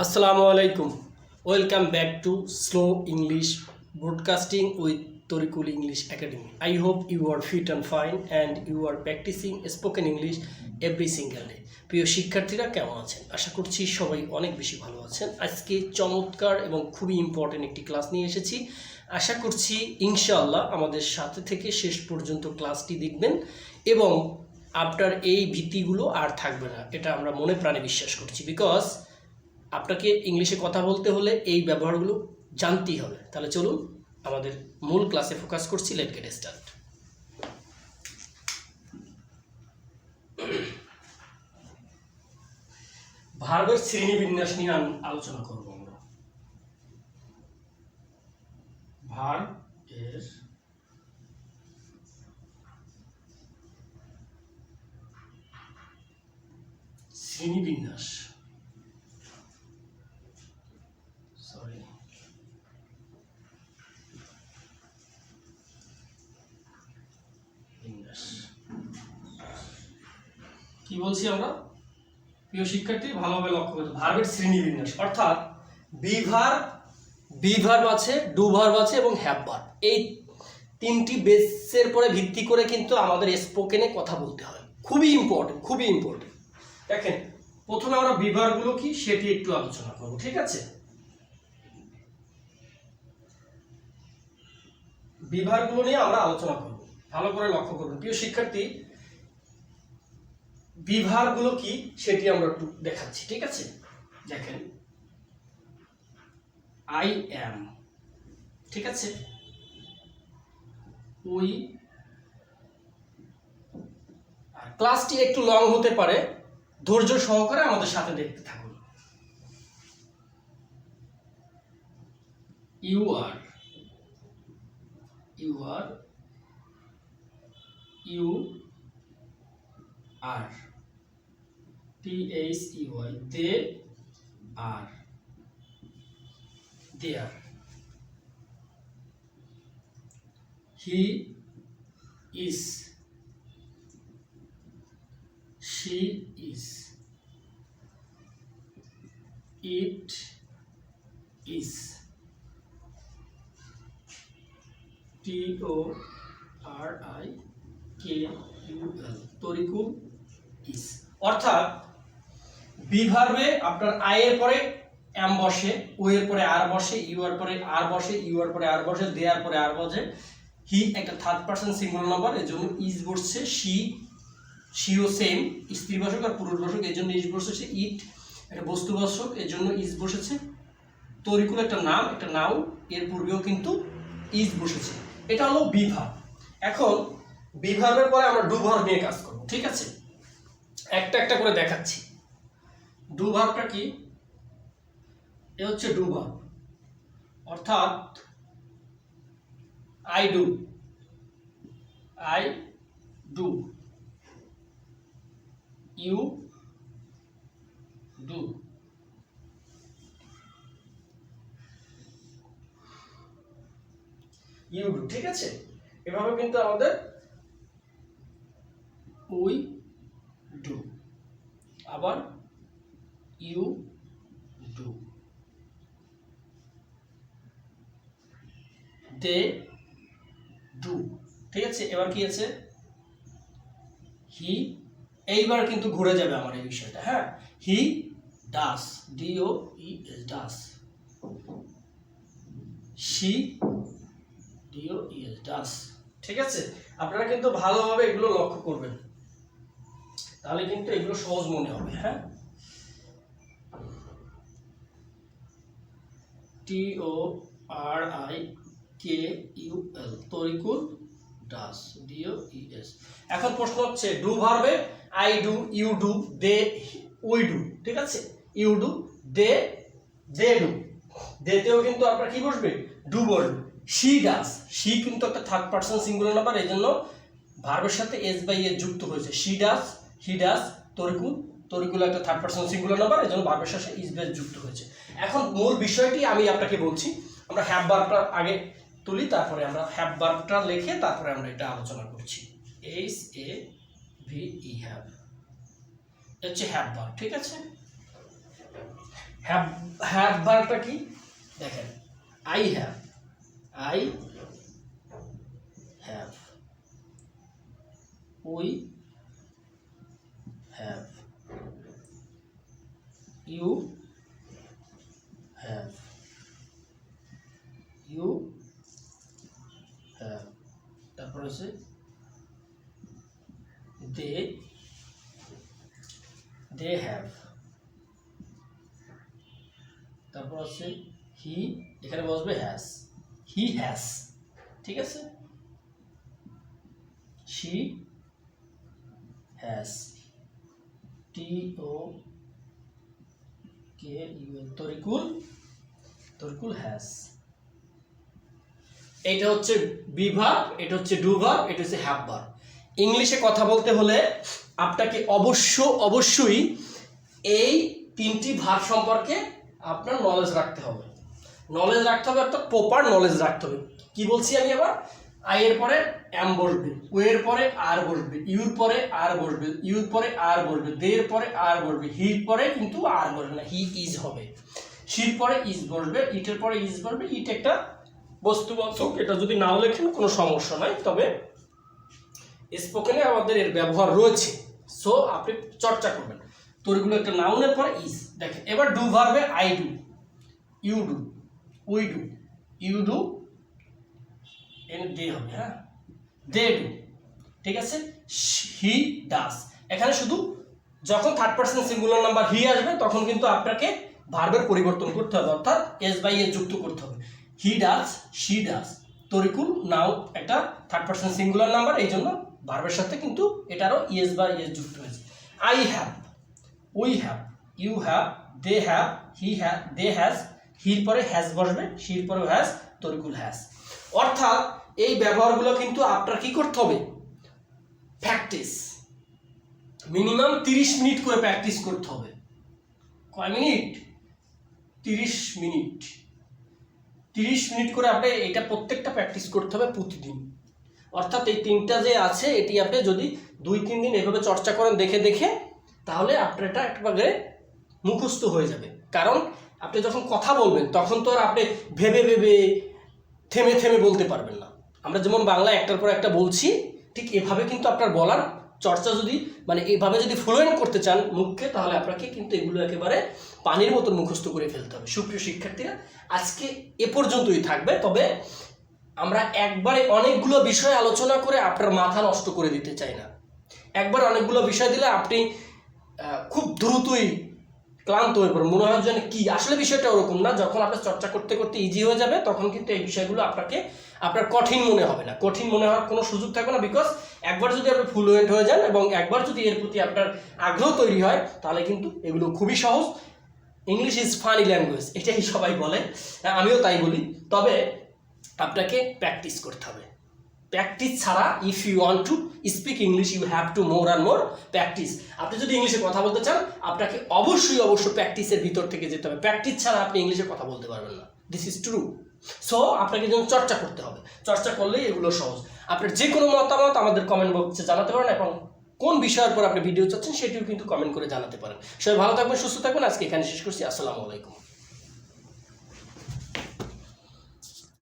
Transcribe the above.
আসসালামু আলাইকুম। Welcome back to slow English broadcasting with Tarikul English academy I hope you are fit and fine and you are practising spoken English every single day প্রিয় শিক্ষার্থীরা, কেমন আছেন? আশা করছি সবাই অনেক বেশি ভালো আছেন। আজকে চমৎকার এবং খুবই ইম্পর্টেন্ট একটি ক্লাস নিয়ে এসেছি। আশা করছি ইনশাআল্লাহ আমাদের সাথে থেকে শেষ পর্যন্ত ক্লাসটি দেখবেন এবং আপনার এই ভীতিগুলো আর থাকবে না। এটা আমরা মনে প্রাণে বিশ্বাস করছি। বিকজ আপনাকে ইংলিশে কথা বলতে হলে এই ব্যবহারগুলো জানতেই হবে। তাহলে চলুন আমাদের মূল ক্লাসে ফোকাস করছি লেট গেট স্টার্ট ভার্বের শ্রেণীবিন্যাস নিয়ে আমি আলোচনা করব আমরা। ভার্ব এর শ্রেণীবিন্যাস। কি বলছি আমরা? প্রিয় শিক্ষার্থী ভালোভাবে লক্ষ্য করতে ভার্বের শ্রেণি বিন্যাস অর্থাৎ বিভার, বিভার্ব আছে ডু ভার্ব আছে এবং হ্যাভ ভার্ব এই তিনটি বেসের পরে ভিত্তি করে কিন্তু আমাদের স্পোকেনে কথা বলতে হয়। খুবই ইম্পর্টেন্ট খুবই ইম্পর্টেন্ট দেখেন, প্রথমে আমরা বিভারগুলো কি, সেটি একটু আলোচনা করব, ঠিক আছে? বিভাগগুলো নিয়ে আমরা আলোচনা করব। ভালো করে লক্ষ্য করবেন প্রিয় শিক্ষার্থী বিভাগগুলো কি সেটি আমরা একটু দেখাচ্ছি, ঠিক আছে? দেখেন আই অ্যাম ঠিক আছে? উই ক্লাসটি একটু লং হতে পারে, ধৈর্য সহকারে আমাদের সাথে দেখতে থাকুন। You are you are T H E Y they are they are he is she is it is T O R I K U is. অর্থাৎ বিভার্বে আপনার আই এর পরে এম বসে, ও এর পরে আর বসে, ইউ এর পরে আর বসে, ইউ এর পরে আর বসে, দে পরে আর বসে। হি একটা থার্ড পার্সন সিঙ্গুলার নাম্বার এর জন্য ইজ বসছে, শি, শিও সেম স্ত্রীবাসক আর পুরুষবাসক এর জন্য ইজ বসেছে ইট, একটা বস্তুবাসক এর জন্য ইজ বসেছে। তরিকুল একটা নাম, একটা নাও এর পূর্বেও কিন্তু ইজ বসেছে। এটা হলো বিভাগ এখন বিভাগের পরে আমরা ডুভার নিয়ে কাজ করব, ঠিক আছে? একটা একটা করে দেখাচ্ছি। ডুভারটা কি? এ হচ্ছে ডুভার অর্থাৎ I do I do you do you do ঠিক আছে? এভাবে কিন্তু আমাদের উই ডু। আবার ইউ ডু। They do. ঠিক আছে? এবার কি আছে? হি। এইবার কিন্তু ঘুরে যাবে আমার এই বিষয়টা হ্যাঁ? He does. D O E S, does. She D O E S does. ঠিক আছে? আপনারা কিন্তু ভালোভাবে এগুলো লক্ষ্য করবেন। তাহলে কিন্তু এগুলো সহজ মনে হবে হ্যাঁ? T O R I K U L Tarikul does D O E S এখন প্রশ্ন হচ্ছে do ভার্বে? I do you do they we do ঠিক আছে? You do they they do. দেতেও কিন্তু আপনার কি বসবে? ডু বলবে শি ডাস শি কিন্তু একটা থার্ড পার্সন সিঙ্গুলার নাম্বার এই জন্য ভার্বের সাথে এস বাই এ যুক্ত হয়েছে। She does he does Tarikul Tarikul একটা থার্ড পার্সন সিঙ্গুলার নাম্বার এই জন্য ভার্বের সাথে ইস বেস যুক্ত হয়েছে। এখন মূল বিষয়টি আমি আপনাকে বলছি, আমরা হ্যাভ বার্বটা আগে তুলি, তারপরে আমরা হ্যাভ বার্বটা লিখে, তারপরে আমরা এটা আলোচনা করছি। H A V E have হচ্ছে হ্যাভ ভার্ব ঠিক আছে? হ্যাভ হ্যাভ ভার্বটা কি? দেখেন I have I have we have you have you have তারপর হচ্ছে দে দে হ্যাভ তারপর হচ্ছে হি এখানে বসবে হ্যাজ হি হ্যাজ ঠিক আছে? শি হ্যাজ টি ও ইংলিশে কথা বলতে হলে আপনাকে অবশ্য, অবশ্যই এই তিনটি ভার সম্পর্কে আপনার নলেজ রাখতে হবে। নলেজ রাখতে হবে অর্থাৎ প্রপার নলেজ রাখতে হবে। কি বলছি আমি আবার? আই এর পরে এম বসবে, ও এর পরে আর বসবে, ইউর পরে আর বসবে, ইউর পরে আর বসবে দের পরে আর বসবে, হির পরে কিন্তু আর বসবে না, হি ইজ হবে। শির পরে ইজ বসবে ইটের পরে ইজ বসবে, ইট একটা বস্তুবাচক এটা যদি নাও লেখেন কোনো সমস্যা নাই, তবে স্পোকেনে আমাদের এর ব্যবহার রয়েছে। সো আপনি চর্চা করবেন। তোর এগুলো একটা নাউনের পরে ইজ দেখেন, এবার do ভার্বে I do you do we do you do and they হবে হ্যাঁ? দে ডু ঠিক আছে? হি ডাস এখানে শুধু যখন third person singular number he আসবে, তখন কিন্তু আপনাকে ভার্বের পরিবর্তন করতে হবে, অর্থাৎ এস বাই এস যুক্ত করতে হবে। He does she does Tarikul, now, একটা থার্ড পার্সন সিঙ্গুলার নাম্বার এই জন্য ভার্বের সাথে কিন্তু এটারও ইয়েস বা ইয়েস যুক্ত হয়েছে। I have we have you have they have he have they has here পরে হ্যাজ বসবে শির পরে হ্যাজ তরিকুল হ্যাজ অর্থাৎ এই ব্যবহারগুলো কিন্তু আপনার কি করতে হবে? প্র্যাকটিস মিনিমাম তিরিশ মিনিট করে প্র্যাকটিস করতে হবে। কয় মিনিট? তিরিশ মিনিট। তিরিশ মিনিট করে আপনি এটা প্রত্যেকটা প্র্যাকটিস করতে হবে প্রতিদিন। অর্থাৎ এই তিনটা যে আছে, এটি আপনি যদি দুই, তিন দিন এভাবে চর্চা করেন দেখে দেখে, তাহলে আপনার এটা একবারে মুখস্থ হয়ে যাবে। কারণ আপনি যখন কথা বলবেন, তখন তো আর আপনি ভেবে ভেবে, থেমে থেমে বলতে পারবেন না। আমরা যেমন বাংলা একটার পর একটা বলছি, ঠিক এভাবে কিন্তু আপনার বলার চর্চা যদি মানে এভাবে যদি ফ্লুয়েন্ট করতে চান মুখকে, তাহলে আপনাকে কিন্তু এগুলো একেবারে পানির মতন মুখস্থ করে ফেলতে হবে। সুপ্রিয় শিক্ষার্থীরা, আজকে এ পর্যন্তই থাকবে। তবে আমরা একবারে অনেকগুলো বিষয় আলোচনা করে আপনার মাথা নষ্ট করে দিতে চাই না। একবার অনেকগুলো বিষয় দিলে আপনি খুব দ্রুতই ক্লান্ত হয়ে পড়বেন মনে হয় যেন কি? আসলে বিষয়টা ওরকম না, যখন আপনার চর্চা করতে করতে ইজি হয়ে যাবে, তখন কিন্তু এই বিষয়গুলো আপনাকে, আপনার কঠিন মনে হবে না। কঠিন মনে হওয়ার কোনো সুযোগ থাকবে না বিকজ একবার যদি আপনি ফ্লুয়েন্ট হয়ে যান এবং একবার যদি এর প্রতি আপনার আগ্রহ তৈরি হয়, তাহলে কিন্তু এগুলো খুবই সহজ। ইংলিশ ইজ ফানি ল্যাঙ্গুয়েজ এটাই সবাই বলে, আমিও তাই বলি। তবে আপনাকে প্র্যাকটিস করতে হবে। প্র্যাকটিস ছাড়া if you want to speak English you have to more and more practice আপনি যদি ইংলিশে কথা বলতে চান, আপনাকে অবশ্যই অবশ্যই প্র্যাকটিসের ভিতর থেকে যেতে হবে। প্র্যাকটিস ছাড়া আপনি ইংলিশে কথা বলতে পারবেন না। দিস ইজ ট্রু সো আপনাকে যেন চর্চা করতে হবে। চর্চা করলেই এগুলো সহজ। আপনার যে কোনো মতামত আমাদের কমেন্ট বক্সে জানাতে পারেন এবং কোন বিষয়ের পর আপনি ভিডিও চাচ্ছেন, সেটিও কিন্তু কমেন্ট করে জানাতে পারেন। সবাই ভালো থাকবেন, সুস্থ থাকবেন। আজকে এখানে শেষ করছি। আসসালামু আলাইকুম।